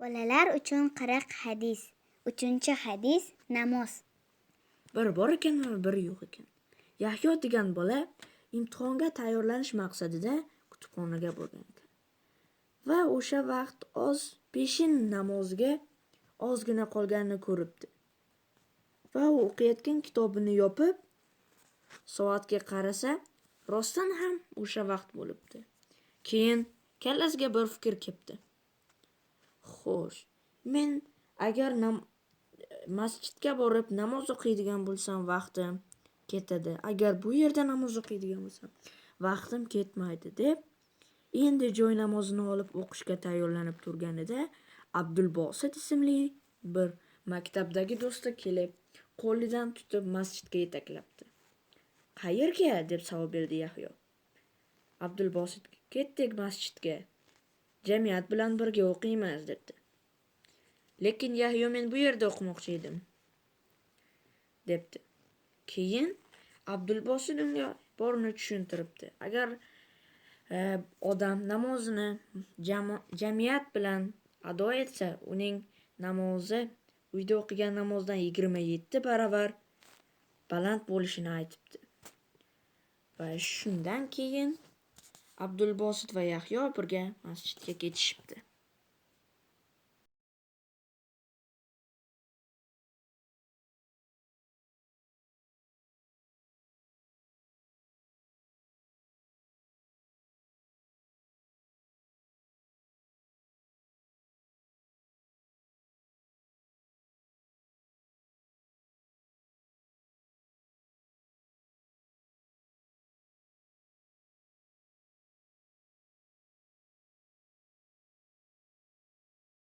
Bolalar uchun qirq hadis. Uchinchi hadis namoz. Bir bor ekan va bir yo'q ekan. Yahyo degan bola imtihonga tayyorlanish maqsadida kutubxonaga borgan ekan. Va o'sha vaqt oz peshin namoziga ozgina qolganini ko'ribdi. Va u o'qiyotgan kitobini yopib, soatga qarasa, rostdan ham o'sha vaqt bo'libdi. Keyin kallasiga bir fikr kelibdi. Xo'sh, men agar nam masjidga borib namoz o'qiydigan bo'lsam vaqtim ketadi. Agar bu yerda namoz o'qiydigan bo'lsam vaqtim ketmaydi deb endi joy namozini olib o'qishga tayyorlanib turganida Abdulbosit ismli bir maktabdagi do'sti kelib, qo'lidan tutib masjidga yetaklabdi. Qayerga? deb savol berdi Yahyo. Abdulbosit ketdik masjidga. Jamiyat bilan birga o'qiymiz debdi. Lekin Yahyo men bu yerda o'qimoqchi edim debdi. Keyin Abdulbosit unga borini tushuntiribdi. Agar e, namozini jamiyat bilan ado etsa, uning namozi uyda o'qigan namozdan 27 baravar baland bo'lishini aytibdi. Va shundan keyin Abdulbosit va Yahyo birga masjidga ketishibdi.